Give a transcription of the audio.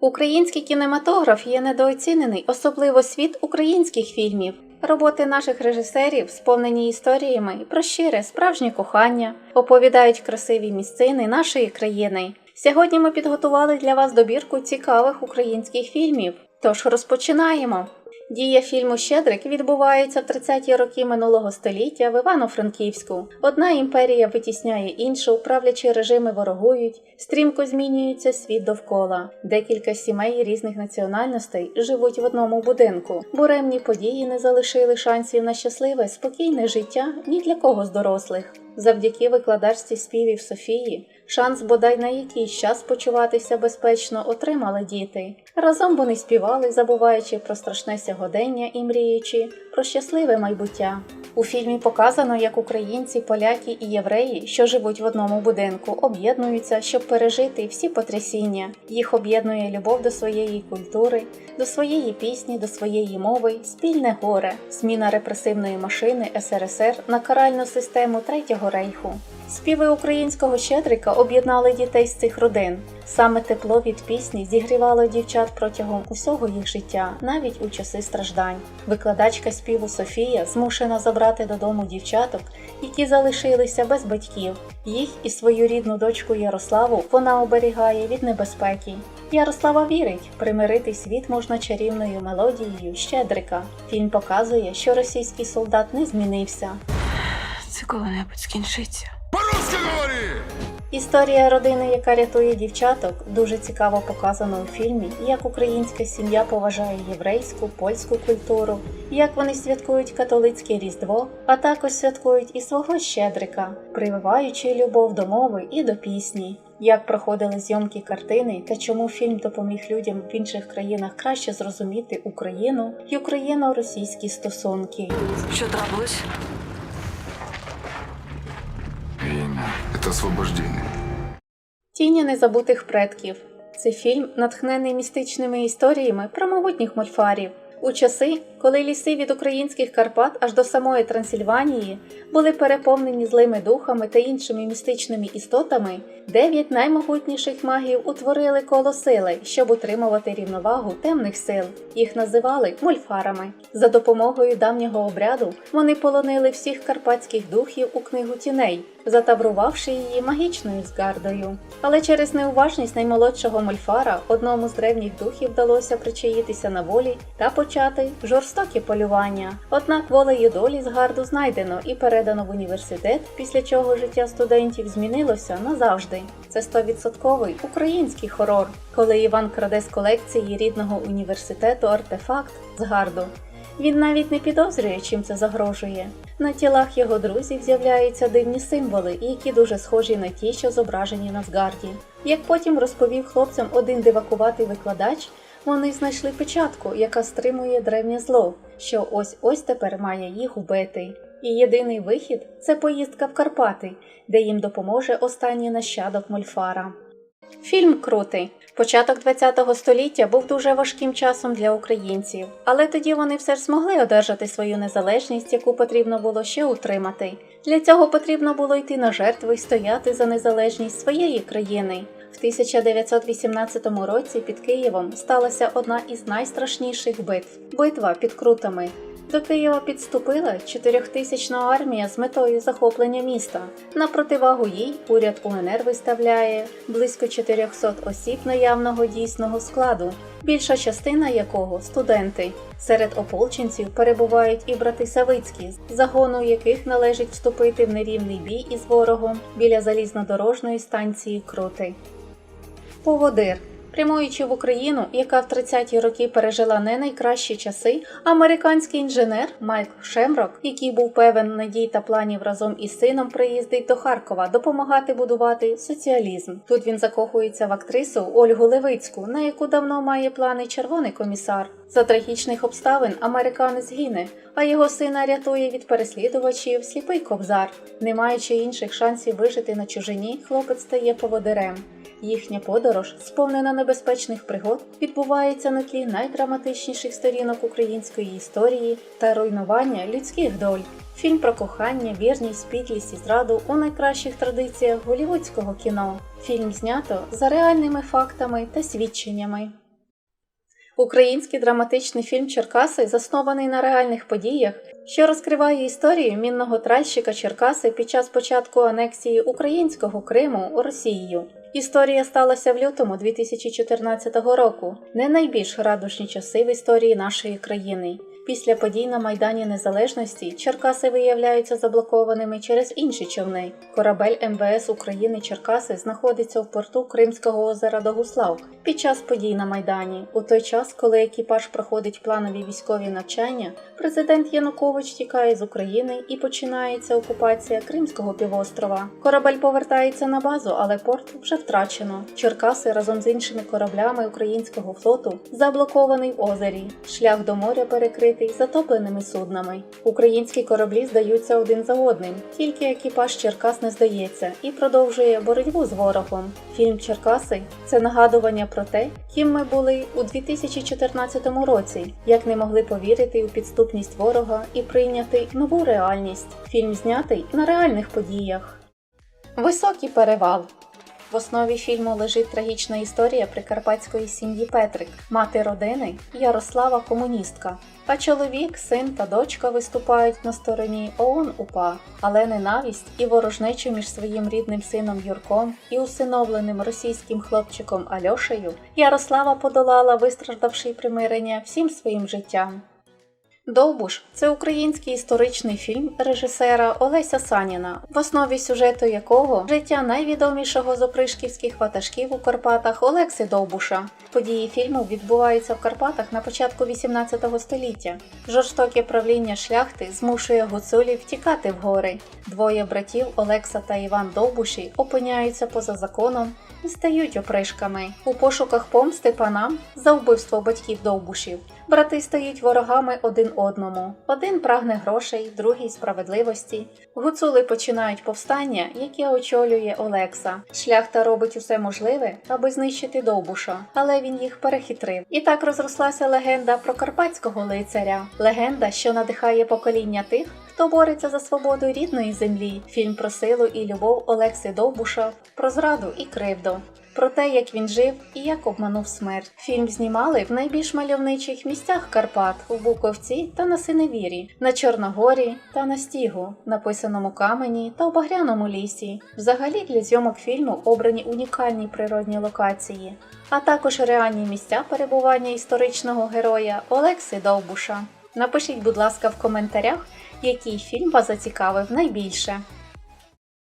Український кінематограф є недооцінений, особливо світ українських фільмів. Роботи наших режисерів сповнені історіями про щире, справжнє кохання, оповідають красиві місцини нашої країни. Сьогодні ми підготували для вас добірку цікавих українських фільмів. Тож розпочинаємо. Дія фільму Щедрик відбувається в 30-ті роки минулого століття в Івано-Франківську. Одна імперія витісняє іншу, правлячі режими ворогують, стрімко змінюється світ довкола. Декілька сімей різних національностей живуть в одному будинку. Буремні події не залишили шансів на щасливе, спокійне життя ні для кого з дорослих. Завдяки викладачці співів Софії шанс бодай на якийсь час почуватися безпечно отримали діти. Разом вони співали, забуваючи про страшне сьогодення і мріючи про щасливе майбуття. У фільмі показано, як українці, поляки і євреї, що живуть в одному будинку, об'єднуються, щоб пережити всі потрясіння. Їх об'єднує любов до своєї культури, до своєї пісні, до своєї мови, спільне горе, зміна репресивної машини СРСР на каральну систему Третього рейху. Співи українського щедрика об'єднали дітей з цих родин. Саме тепло від пісні зігрівало дівчат протягом усього їх життя, навіть у часи страждань. Викладачка співу Софія змушена забрати додому дівчаток, які залишилися без батьків. Їх і свою рідну дочку Ярославу вона оберігає від небезпеки. Ярослава вірить, примирити світ можна чарівною мелодією Щедрика. Фільм показує, що російський солдат не змінився. Це коли-небудь скінчиться. По-русски говори! Історія родини, яка рятує дівчаток, дуже цікаво показано у фільмі, як українська сім'я поважає єврейську, польську культуру, як вони святкують католицьке різдво, а також святкують і свого щедрика, прививаючи любов до мови і до пісні. Як проходили зйомки картини та чому фільм допоміг людям в інших країнах краще зрозуміти Україну і україно-російські стосунки. Що трапилось? Это. Тіні незабутих предків. Це фільм, натхнений містичними історіями про могутніх мольфарів. У часи, коли ліси від українських Карпат аж до самої Трансильванії були переповнені злими духами та іншими містичними істотами, дев'ять наймогутніших магів утворили коло сили, щоб утримувати рівновагу темних сил. Їх називали мольфарами. За допомогою давнього обряду вони полонили всіх карпатських духів у книгу тіней, затаврувавши її магічною згардою. Але через неуважність наймолодшого мольфара одному з древніх духів вдалося причаїтися на волі та почати жорстоке полювання. Однак волею долі згарду знайдено і передано в університет, після чого життя студентів змінилося назавжди. Це 100% український хорор, коли Іван краде з колекції рідного університету артефакт згарду. Він навіть не підозрює, чим це загрожує. На тілах його друзів з'являються дивні символи, які дуже схожі на ті, що зображені на згарді. Як потім розповів хлопцям один дивакуватий викладач, вони знайшли печатку, яка стримує древнє зло, що ось ось тепер має їх убити. І єдиний вихід це поїздка в Карпати, де їм допоможе останній нащадок Мольфара. Фільм крутий. Початок ХХ століття був дуже важким часом для українців, але тоді вони все ж змогли одержати свою незалежність, яку потрібно було ще утримати. Для цього потрібно було йти на жертви і стояти за незалежність своєї країни. В 1918 році під Києвом сталася одна із найстрашніших битв битва під Крутами. До Києва підступила чотирьохтисячна армія з метою захоплення міста. На противагу їй уряд УНР виставляє близько 400 осіб наявного дійсного складу, більша частина якого студенти. Серед ополченців перебувають і брати Савицькі, загону яких належить вступити в нерівний бій із ворогом біля залізнодорожної станції Крути. Поводир. Прямуючи в Україну, яка в 30-ті роки пережила не найкращі часи, американський інженер Майкл Шемрок, який був певен надій та планів разом із сином, приїздить до Харкова допомагати будувати соціалізм. Тут він закохується в актрису Ольгу Левицьку, на яку давно має плани червоний комісар. За трагічних обставин американець гине, а його сина рятує від переслідувачів сліпий кобзар. Не маючи інших шансів вижити на чужині, хлопець стає поводирем. Їхня подорож, сповнена небезпечних пригод, відбувається на тлі найдраматичніших сторінок української історії та руйнування людських доль. Фільм про кохання, вірність, підлість і зраду у найкращих традиціях голівудського кіно. Фільм знято за реальними фактами та свідченнями. Український драматичний фільм Черкаси заснований на реальних подіях, що розкриває історію мінного тральщика Черкаси під час початку анексії українського Криму Росією. Історія сталася в лютому 2014 року, не найбільш радушні часи в історії нашої країни. Після подій на Майдані Незалежності Черкаси виявляються заблокованими через інші човни. Корабель МВС України Черкаси знаходиться в порту Кримського озера Догуслав під час подій на Майдані. У той час, коли екіпаж проходить планові військові навчання, президент Янукович тікає з України і починається окупація Кримського півострова. Корабель повертається на базу, але порт вже втрачено. Черкаси разом з іншими кораблями українського флоту заблокований в озері. Шлях до моря перекритий затопленими суднами. Українські кораблі здаються один за одним, тільки екіпаж Черкас не здається і продовжує боротьбу з ворогом. Фільм Черкаси це нагадування про те, ким ми були у 2014 році, як не могли повірити у підступність ворога і прийняти нову реальність. Фільм знятий на реальних подіях. Високий перевал. В основі фільму лежить трагічна історія прикарпатської сім'ї Петрик, мати родини Ярослава комуністка. А чоловік, син та дочка виступають на стороні ООН УПА, але ненависть і ворожнечу між своїм рідним сином Юрком і усиновленим російським хлопчиком Альошею Ярослава подолала, вистраждавши примирення всім своїм життям. Довбуш це український історичний фільм режисера Олеся Саніна, в основі сюжету якого життя найвідомішого з опришківських ватажків у Карпатах Олекси Довбуша. Події фільму відбуваються в Карпатах на початку 18 століття. Жорстоке правління шляхти змушує гуцулів втікати в гори. Двоє братів Олекса та Іван Довбуші опиняються поза законом і стають опришками. У пошуках помсти панам за вбивство батьків Довбушів. Брати стають ворогами один одному. Один прагне грошей, другий справедливості. Гуцули починають повстання, яке очолює Олекса. Шляхта робить усе можливе, аби знищити Довбуша, але він їх перехитрив. І так розрослася легенда про карпатського лицаря. Легенда, що надихає покоління тих, хто бореться за свободу рідної землі. Фільм про силу і любов Олекси Довбуша, про зраду і кривду. Про те, як він жив і як обманув смерть. Фільм знімали в найбільш мальовничих місцях Карпат у Буковці та на Синевірі, на Чорногорі та на Стігу, написаному камені та у Багряному лісі. Взагалі для зйомок фільму обрані унікальні природні локації, а також реальні місця перебування історичного героя Олекси Довбуша. Напишіть, будь ласка, в коментарях, який фільм вас зацікавив найбільше.